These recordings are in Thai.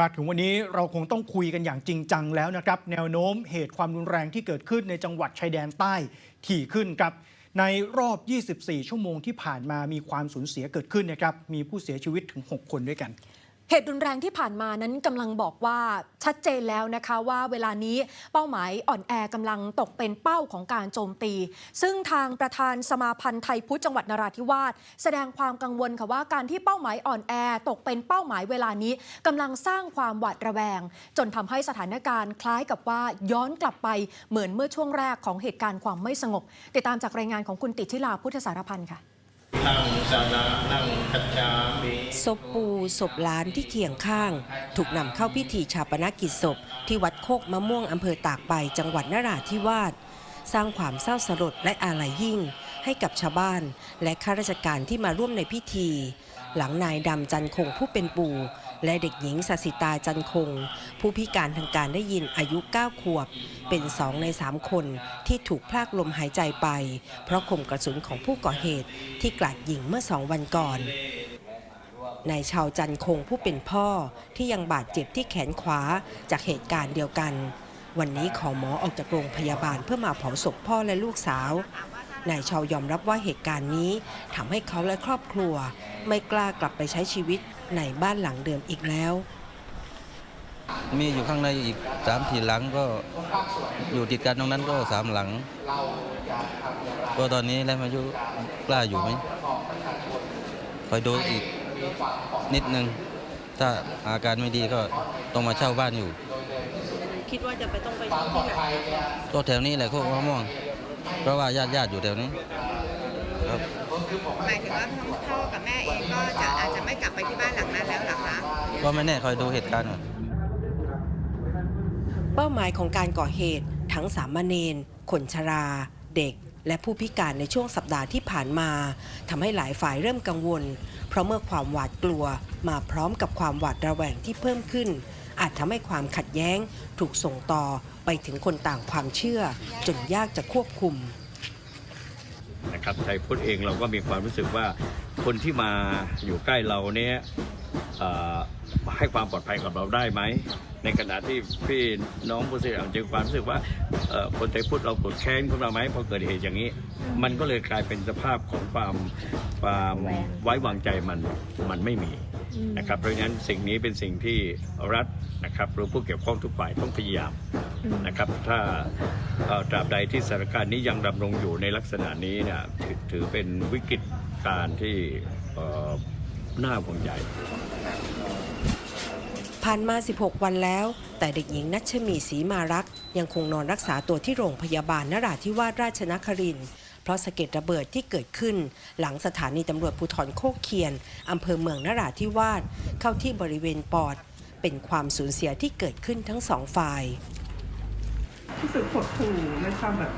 มาถึงวันนี้เราคงต้องคุยกันอย่างจริงจังแล้วนะครับ แนวโน้มเหตุความรุนแรงที่เกิดขึ้นในจังหวัดชายแดนใต้ถี่ขึ้นครับในรอบ 24 ชั่วโมงที่ผ่านมามีความสูญเสียเกิดขึ้นนะครับ มีผู้เสียชีวิตถึง 6 คนด้วยกัน เหตุรุนแรงที่ผ่านมานั้นกำลังบอกว่าชัดเจนแล้วนะคะว่าเวลานี้เป้าหมายอ่อนแอกำลังตกเป็นเป้าของการโจมตี ซึ่งทางประธานสมาพันธ์ไทยพุทธจังหวัดนราธิวาสแสดงความกังวลค่ะว่าการที่เป้าหมายอ่อนแอตกเป็นเป้าหมายเวลานี้กำลังสร้างความหวาดระแวง จนทำให้สถานการณ์คล้ายกับว่าย้อนกลับไปเหมือนเมื่อช่วงแรกของเหตุการณ์ความไม่สงบ ติดตามจากรายงานของคุณติชิลาพุทธสารพันธ์ค่ะ นั่งสนะนั่งกัจจามิศพปูศพล้านที่เคียงข้าง ถูกนำเข้าพิธีชาปนกิจศพ ที่วัดโคกมะม่วงอำเภอตากใบจังหวัดนราธิวาสสร้างความเศร้าสลดและอาลัยยิ่ง ให้กับชาวบ้าน และข้าราชการที่มาร่วมในพิธี หลังนายดำจันคงผู้เป็นปู่ และเด็กหญิงสสิตาจันคง ผู้พิการทางการได้ยินอายุ 9 ขวบ เป็นสองในสามคนที่ถูกพลากลมหายใจไป เพราะข่มกระสุนของผู้ก่อเหตุที่กราดยิงเมื่อสองวันก่อนนายชาวจันคงผู้เป็นพ่อที่ยังบาดเจ็บที่แขนขวาจากเหตุการณ์เดียวกัน วันนี้ขอหมอออกจากโรงพยาบาลเพื่อมาเผาศพพ่อและลูกสาว นายชาวยอมรับว่าเหตุการณ์นี้ทำให้เขาและครอบครัว ไม่กล้ากลับไปใช้ชีวิตในบ้านหลังเดิมอีกแล้ว มีอยู่ข้างในอีกสามสี่หลังก็อยู่ติดกันตรงนั้นก็สามหลัง ก็ตอนนี้แล้วมายุกล้าอยู่ไหมคอยดูอีกนิดนึง ถ้าอาการไม่ดีก็ต้องมาเช่าบ้านอยู่ คิดว่าจะไปต้องไปที่ไหนก็แถวนี้แหละโคกมะม่วง เพราะว่าญาติญาติๆอยู่แถวนี้ครับหมายถึงว่าทั้งพ่อกับแม่เองก็จะอาจจะไม่กลับไปที่บ้านหลังนั้นแล้วเหรอคะก็ไม่แน่คอยดูเหตุการณ์ก่อนเป้าหมายของการก่อเหตุทั้งสามเณรคนชรา เด็ก และผู้พิการในช่วงสัปดาห์ที่ผ่านมาทำให้หลายฝ่ายเริ่มกังวล เพราะเมื่อความหวาดกลัวมาพร้อมกับความหวาดระแวงที่เพิ่มขึ้น อาจทำให้ความขัดแย้งถูกส่งต่อ ไปถึงคนต่างความเชื่อ จนยากจะควบคุมนะครับไทยพุทธเองเราก็มีความรู้สึกว่าคนที่มาอยู่ใกล้เราเนี่ยให้ความปลอดภัยกับเราได้ไหม ในขณะที่พี่น้องผู้เสียหายจึงความรู้สึกว่าคนไทยพุทธเรากดแค้นขึ้นมาไหมพอเกิดเหตุอย่างนี้ มันก็เลยกลายเป็นสภาพของความความไว้วางใจมันมันไม่มีนะครับเพราะฉะนั้นสิ่งนี้เป็นสิ่งที่รัฐนะครับหรือผู้เกี่ยวข้องทุกฝ่ายต้องพยายาม นะครับ ถ้าเอ่อตราบใดที่สถานการณ์นี้ยังดำรงอยู่ในลักษณะนี้เนี่ยถือถือเป็นวิกฤตการณ์ที่เอ่อน่าห่วงใยผ่านมา 16 วันแล้ว แต่เด็กหญิงนัชมีศรีมารักษ์ยังคงนอนรักษาตัวที่โรงพยาบาลนราธิวาสราชนครินทร์เพราะสะเก็ดระเบิดที่เกิดขึ้น หลังสถานีตำรวจภูธรโคกเคียนอำเภอเมืองนราธิวาสเข้าที่บริเวณปอด เป็นความสูญเสียที่เกิดขึ้นทั้งสองฝ่าย รู้สึกหดหู่ในความแบบ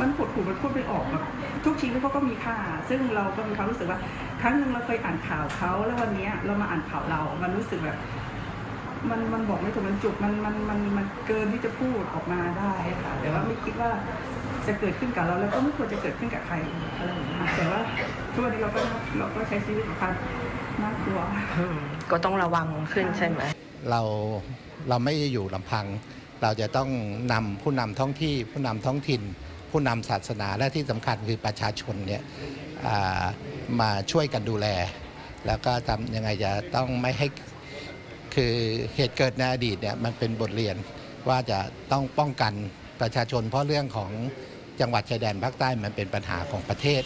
มันหดหู่มันพูดไม่ออกแบบทุกชีวิตเขาก็มีค่า ซึ่งเราก็มีความรู้สึกว่า ครั้งหนึ่งเราเคยอ่านข่าวเขาแล้ววันนี้เรามาอ่านข่าวเรา มันรู้สึกแบบ มันมันบอกไม่ถูกมันจุกมันมันมันมันเกินที่จะพูดออกมาได้ค่ะแต่ว่าไม่คิดว่าจะเกิดขึ้นกับเราแล้วก็ไม่ควรจะเกิดขึ้นกับใครอะไรอย่างเงี้ยแต่ว่าทุกวันนี้เราก็เราก็ใช้ชีวิตแบบความน่ากลัวก็ต้องระวังขึ้นใช่ไหมเราเราไม่ได้อยู่ลำพัง เราจะต้องนำผู้นำท้องที่ ผู้นำท้องถิ่น ผู้นำศาสนาและที่สำคัญคือประชาชนเนี่ยมาช่วยกันดูแล แล้วก็ทำยังไงจะต้องไม่ให้คือเหตุเกิดในอดีตเนี่ยมันเป็นบทเรียนว่าจะต้องป้องกันประชาชน เพราะเรื่องของจังหวัดชายแดนภาคใต้มันเป็นปัญหาของประเทศ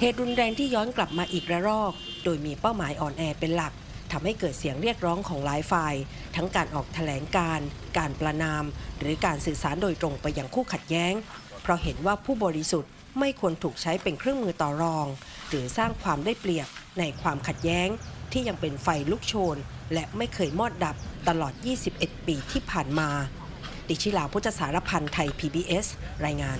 เหตุรุนแรงที่ย้อนกลับมาอีกระลอก โดยมีเป้าหมายอ่อนแอเป็นหลัก ทำให้เกิดเสียงเรียกร้องของหลายฝ่าย ทั้งการออกแถลงการ การประนาม หรือการสื่อสารโดยตรงไปยังคู่ขัดแย้ง เพราะเห็นว่าผู้บริสุทธิ์ไม่ควรถูกใช้เป็นเครื่องมือต่อรอง หรือสร้างความได้เปรียบในความขัดแย้ง ที่ยังเป็นไฟลุกโชน และไม่เคยมอดดับตลอด 21 ปีที่ผ่านมา ดิชิลาพุทธสารพันธ์ไทย PBS รายงาน